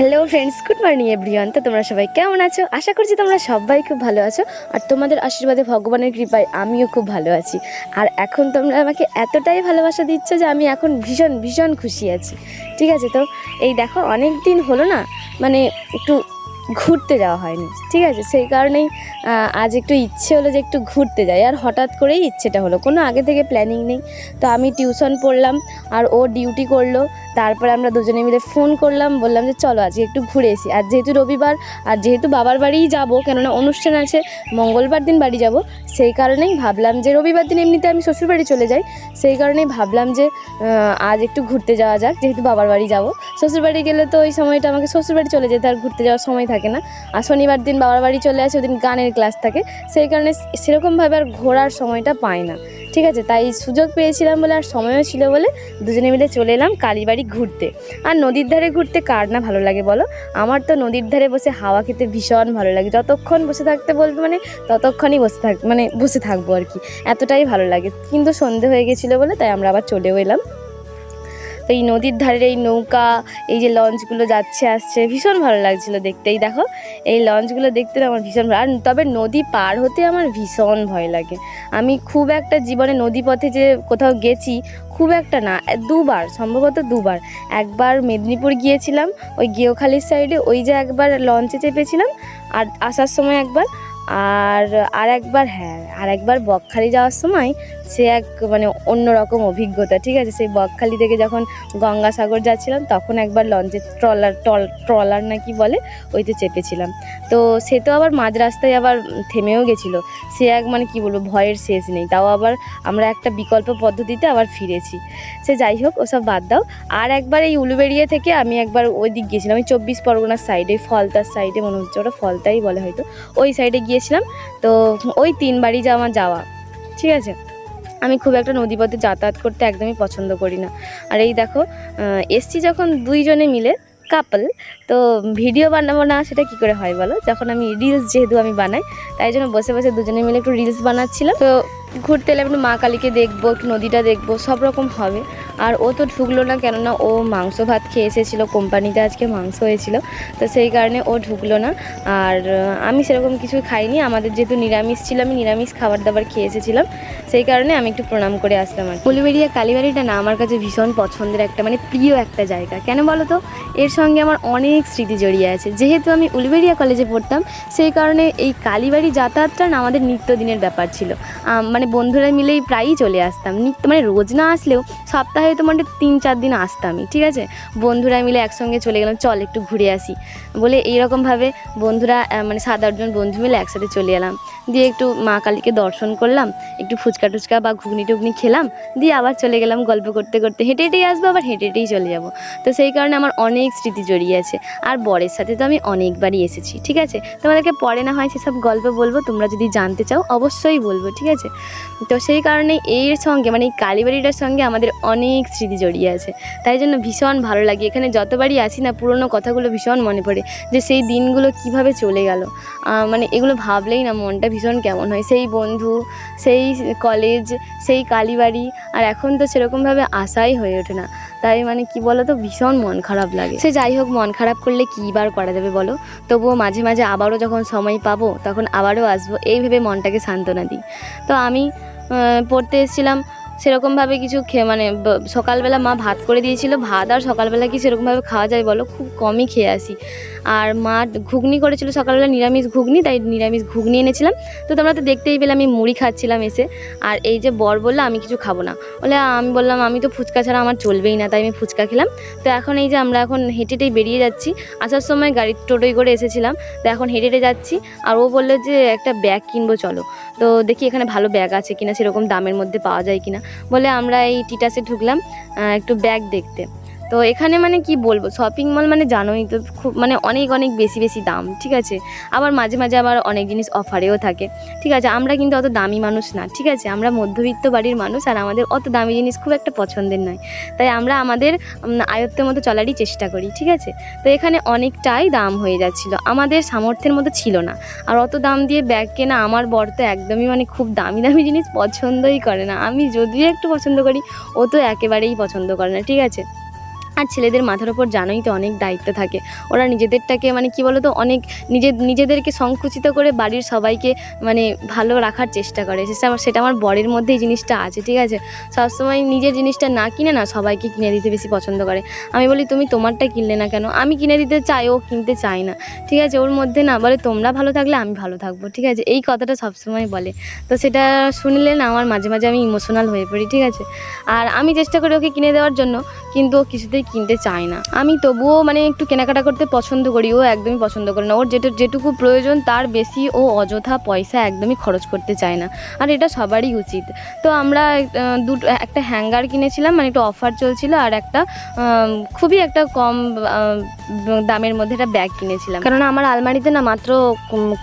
Hello friends good morning everyone তো তোমরা সবাই কেমন আছো? আশা করছি তোমরা সবাই খুব ভালো আছো। আর তোমাদের আশীর্বাদে ভগবানের কৃপায় আমিও খুব ভালো আছি। আর এখন তোমরা আমাকে এতটাই ভালোবাসা দিচ্ছ যে আমি এখন ভীষণ ভীষণ খুশি আছি। ঠিক আছে তো? এই দেখো অনেক দিন হলো না? মানে একটু ঘুরতে যাওয়া হয়নি। ঠিক আছে? সেই কারণেই আজ একটু ইচ্ছে হলো যে একটু ঘুরতে যাই। আর হঠাৎ করেই ইচ্ছেটা হলো। কোনো আগে থেকে প্ল্যানিং নেই। তো আমি টিউশন পড়লাম আর ও ডিউটি করল। তারপরে আমরা দুজনে মিলে ফোন করলাম। বললাম যে, চলো আজকে একটু ঘুরে এসি। আর যেহেতু রবিবার, আর যেহেতু বাবার বাড়িই যাব, কেননা অনুষ্ঠান আছে, মঙ্গলবার দিন বাড়ি যাব, সেই কারণেই ভাবলাম যে, রবিবার দিন এমনিতে আমি শ্বশুরবাড়ি চলে যাই। সেই কারণেই ভাবলাম যে আজ একটু ঘুরতে যাওয়া যাক, যেহেতু বাবার বাড়ি যাব। শ্বশুরবাড়ি গেলে তো ওই সময়টা আমাকে শ্বশুরবাড়ি চলে যেতে আর ঘুরতে যাওয়ার সময় থাকে না। আর শনিবার দিন বাবার বাড়ি চলে আসে, ওদিন গানের ক্লাস থাকে। সেই কারণে সেরকমভাবে আর ঘোরার সময়টা পাই না। ঠিক আছে? তাই সুযোগ পেয়েছিলাম বলে আর সময়ও ছিল বলে দুজনে মিলে চলে এলাম কালীবাড়ি ঘুরতে। আর নদীর ধারে ঘুরতে কার না ভালো লাগে বলো? আমার তো নদীর ধারে বসে হাওয়া খেতে ভীষণ ভালো লাগে। যতক্ষণ বসে থাকতে বলবে মানে ততক্ষণই বসে থাক মানে বসে থাকব আর কি। এতটাই ভালো লাগে। কিন্তু সন্ধে হয়ে গেছিল বলে তাই আমরা আবার চলেও এলাম। তো এই নদীর ধারের এই নৌকা, এই যে লঞ্চগুলো যাচ্ছে, আসছে, ভীষণ ভালো লাগছিল দেখতেই দেখো, এই লঞ্চগুলো দেখতে আমার ভীষণ ভালো আর তবে নদী পার হতে আমার ভীষণ ভয় লাগে। আমি খুব একটা জীবনে নদী পথে যে কোথাও গেছি, খুব একটা না, দুবার, সম্ভবত দুবার। একবার মেদিনীপুর গিয়েছিলাম, ওই গেওখালির সাইডে ওই যে একবার লঞ্চে চেপেছিলাম, আর আসার সময় একবার, আর আর একবার হ্যাঁ আর একবার বকখালি যাওয়ার সময় সে এক মানে অন্যরকম অভিজ্ঞতা, ঠিক আছে? সেই বকখালি থেকে যখন গঙ্গাসাগর যাচ্ছিলাম, তখন একবার লঞ্চে ট্রলার ট্রলার না কি বলে, ওইতে চেপেছিলাম। তো সে তো আবার মাঝ রাস্তায় আবার থেমেও গেছিল। সে এক মানে কি বলব, ভয়ের শেষ নেই। তাও আবার আমরা একটা বিকল্প পদ্ধতিতে আবার ফিরেছি। সে যাই হোক, ওসব বাদ দাও। আর একবার এই উলুবেড়িয়া থেকে আমি একবার ওই দিক গিয়েছিলাম। ওই চব্বিশ পরগনার সাইডে, ফলতার সাইডে, মনে হচ্ছে ওটা ফলতাই বলে হয়তো। ওই সাইডে গিয়েছিলাম। তো ওই তিনবারই যা আমার যাওয়া, ঠিক আছে? আমি খুব একটা নদীপথে যাতায়াত করতে একদমই পছন্দ করি না। আর এই দেখো এসছি যখন দুইজনে মিলে কাপল তো ভিডিও বানাবো না, সেটা কি করে হয় বলো? যখন আমি রিলস যেহেতু আমি বানাই, তাই জন্য বসে বসে দুজনে মিলে একটু রিলস বানাচ্ছিলাম। তো ঘুরতে এলে একটু মা কালীকে দেখব, একটু নদীটা দেখব, সব রকম হবে। আর ও তো ঢুকলো না কেননা ও মাংস ভাত খেয়ে এসেছিল, কোম্পানিতে আজকে মাংস হয়েছিল। তো সেই কারণে ও ঢুকলো না। আর আমি সেরকম কিছু খাইনি। আমাদের যেহেতু নিরামিষ ছিল, আমি নিরামিষ খাবার দাবার খেয়ে এসেছিলাম। সেই কারণে আমি একটু প্রণাম করে আসলাম আর উলুবেড়িয়া কালীবাড়িটা না আমার কাছে ভীষণ পছন্দের একটা মানে প্রিয় একটা জায়গা। কেন বলো তো? এর সঙ্গে আমার অনেক স্মৃতি জড়িয়ে আছে। যেহেতু আমি উলুবেড়িয়া কলেজে পড়তাম, সেই কারণে এই কালীবাড়ি যাতায়াতটা না আমাদের নিত্যদিনের ব্যাপার ছিল। মানে বন্ধুরা মিলেই প্রায়ই চলে আসতাম। নিত্য মানে রোজ না আসলেও সপ্তাহে তো মানে তিন চার দিন আসতামই, ঠিক আছে? বন্ধুরা মিলে একসঙ্গে চলে গেলাম, চল একটু ঘুরে আসি। বলে এইরকমভাবে বন্ধুরা মানে সাত আটজন বন্ধু মিলে একসাথে চলে এলাম। দিয়ে একটু মা কালীকে দর্শন করলাম, একটু ফুচকা টুচকা বা ঘুগনি টুগনি খেলাম, দিয়ে আবার চলে গেলাম গল্প করতে করতে। হেঁটে হেঁটেই আসব, আবার হেঁটে হেঁটেই চলে যাব। তো সেই কারণে আমার অনেক স্মৃতি জড়িয়ে আছে। আর বরের সাথে তো আমি অনেকবারই এসেছি, ঠিক আছে? তোমাদেরকে পরে না হয় সেসব গল্প বলব, তোমরা যদি জানতে চাও অবশ্যই বলব, ঠিক আছে? তো সেই কারণে এর সঙ্গে মানে এই কালীবাড়িটার সঙ্গে আমাদের অনেক স্মৃতি জড়িয়ে আছে। তাই জন্য ভীষণ ভালো লাগে। এখানে যতবারই আসি না, পুরোনো কথাগুলো ভীষণ মনে পড়ে যে সেই দিনগুলো কীভাবে চলে গেল। মানে এগুলো ভাবলেই না মনটা ভীষণ কেমন হয়। সেই বন্ধু, সেই কলেজ, সেই কালীবাড়ি, আর এখন তো সেরকমভাবে আশাই হয়ে ওঠে না। তাই মানে কি বলো তো ভীষণ মন খারাপ লাগে। সে যাই হোক, মন খারাপ করলে কী বার করা যাবে বলো? তবুও মাঝে মাঝে আবারও যখন সময় পাবো, তখন আবারও আসব। এই ভেবে মনটাকে সান্ত্বনা দিই। তো আমি পড়তে এসেছিলাম সেরকমভাবে কিছু খেয়ে মানে সকালবেলা মা ভাত করে দিয়েছিল, ভাত আর সকালবেলা কি সেরকমভাবে খাওয়া যায় বলো? খুব কমই খেয়ে আসি। আর মা ঘুগনি করেছিল, সকালবেলা নিরামিষ ঘুগনি, তাই নিরামিষ ঘুগনি এনেছিলাম। তো তোমরা তো দেখতেই পেলে আমি মুড়ি খাচ্ছিলাম এসে। আর এই যে বর বলল, আমি কিছু খাব না। বলে আমি বললাম, আমি তো ফুচকা ছাড়া আমার চলবেই না। তাই আমি ফুচকা খেলাম। তো এখন এই যে আমরা এখন হেঁটে হেঁটেই বেরিয়ে যাচ্ছি। আসার সময় গাড়ি টোটোই করে এসেছিলাম। তো এখন হেঁটে হেঁটে যাচ্ছি। আর ও বলল যে, একটা ব্যাগ কিনবো, চলো। তো দেখি এখানে ভালো ব্যাগ আছে কিনা, সেরকম দামের মধ্যে পাওয়া যায় কিনা। বলে আমরা এই টিটাসে ঢুকলাম একটু ব্যাগ দেখতে। তো এখানে মানে কি বলব শপিং মল মানে জানোই তো খুব মানে অনেক অনেক বেশি বেশি দাম, ঠিক আছে? আবার মাঝে মাঝে আবার অনেক জিনিস অফারেও থাকে, ঠিক আছে? আমরা কিন্তু অত দামি মানুষ না, ঠিক আছে? আমরা মধ্যবিত্ত বাড়ির মানুষ আর আমাদের অত দামি জিনিস খুব একটা পছন্দের নয়। তাই আমরা আমাদের আয়ত্তের মতো চলারই চেষ্টা করি, ঠিক আছে? তো এখানে অনেকটাই দাম হয়ে যাচ্ছিল। আমাদের সামর্থ্যের মতো ছিল না। আর অত দাম দিয়ে ব্যাগ কেনা আমার বর তো একদমই মানে খুব দামি দামি জিনিস পছন্দই করে না। আমি যদিও একটু পছন্দ করি, ও তো একেবারেই পছন্দ করে না, ঠিক আছে? আর ছেলেদের মাথার ওপর জানোই তো অনেক দায়িত্ব থাকে। ওরা নিজেদেরটাকে মানে কি বলতো, অনেক নিজের নিজেদেরকে সংকুচিত করে বাড়ির সবাইকে মানে ভালো রাখার চেষ্টা করে। সেটা আমার সেটা আমার বরের মধ্যে এই জিনিসটা আছে, ঠিক আছে? সবসময় নিজের জিনিসটা না কিনে না সবাইকে কিনে দিতে বেশি পছন্দ করে। আমি বলি, তুমি তোমারটা কিনলে না কেন? আমি কিনে দিতে চাই, ও কিনতে চায় না। ঠিক আছে? ওর মধ্যে না বলে, তোমরা ভালো থাকলে আমি ভালো থাকব। ঠিক আছে? এই কথাটা সবসময় বলে। তো সেটা শুনলে না আমার মাঝে মাঝে আমি ইমোশনাল হয়ে পড়ি, ঠিক আছে? আর আমি চেষ্টা করি ওকে কিনে দেওয়ার জন্য। কিন্তু ও কিছুতেই কিনতে চায় না। আমি তবুও মানে একটু কেনাকাটা করতে পছন্দ করি, ও একদমই পছন্দ করে না। ওর যেটা, যেটুকু প্রয়োজন তার বেশি ও অযথা পয়সা একদমই খরচ করতে চায় না। আর এটা সবারই উচিত। তো আমরা দুটো, একটা হ্যাঙ্গার কিনেছিলাম মানে একটু অফার চলছিল, আর একটা খুবই একটা কম দামের মধ্যে একটা ব্যাগ কিনেছিলাম। কারণ আমার আলমারিতে না মাত্র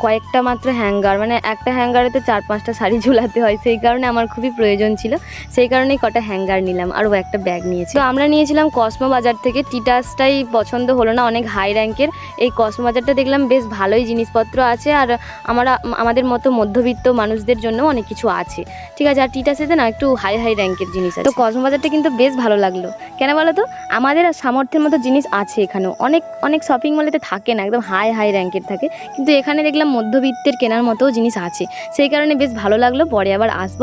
কয়েকটা মাত্র হ্যাঙ্গার মানে একটা হ্যাঙ্গারেতে চার পাঁচটা শাড়ি ঝুলাতে হয়। সেই কারণে আমার খুবই প্রয়োজন ছিল। সেই কারণেই কটা হ্যাঙ্গার নিলাম, আর ও একটা ব্যাগ নিয়েছি। তো আমরা নিয়েছিলাম কসমো বাজার থেকে। টিটাসটাই পছন্দ হলো না, অনেক হাই র্যাঙ্কের এই কসমো বাজারটা দেখলাম বেশ ভালোই জিনিসপত্র আছে আর আমরা, আমাদের মতো মধ্যবিত্ত মানুষদের জন্য অনেক কিছু আছে। ঠিক আছে, আর টিটাসেতে না একটু হাই হাই র্যাঙ্কের জিনিস আছে। তো কসমো বাজারটা কিন্তু বেশ ভালো লাগল। কেন বলো তো? আমাদের সামর্থ্যের মতো জিনিস আছে এখানেও। অনেক অনেক শপিং মলেতে থাকে না, একদম হাই হাই র্যাঙ্কের থাকে। কিন্তু এখানে দেখলাম মধ্যবিত্তের কেনার মতো জিনিস আছে। সেই কারণে বেশ ভালো লাগল, পরে আবার আসব।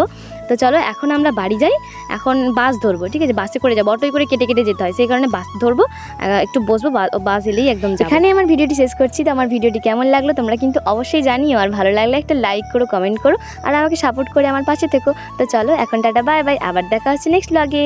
তো চলো, এখন আমরা বাড়ি যাই। এখন বাস ধরবো, ঠিক আছে? বাসে করে যাব। অটোই করে কেটে কেটে যেতে হয়, সেই কারণে বাস ধরবো। একটু বসবো বাস এলেই একদম। এখানে আমার ভিডিওটি শেষ করছি, তো আমার ভিডিওটি কেমন লাগল তোমরা কিন্তু অবশ্যই জানিও। আর ভালো লাগলে একটা লাইক করো কমেন্ট করো, আর আমাকে সাপোর্ট করে আমার পাশে থেকো। তো চলো, এখন টাটা বাই বাই আবার দেখা হচ্ছে নেক্সট ব্লগে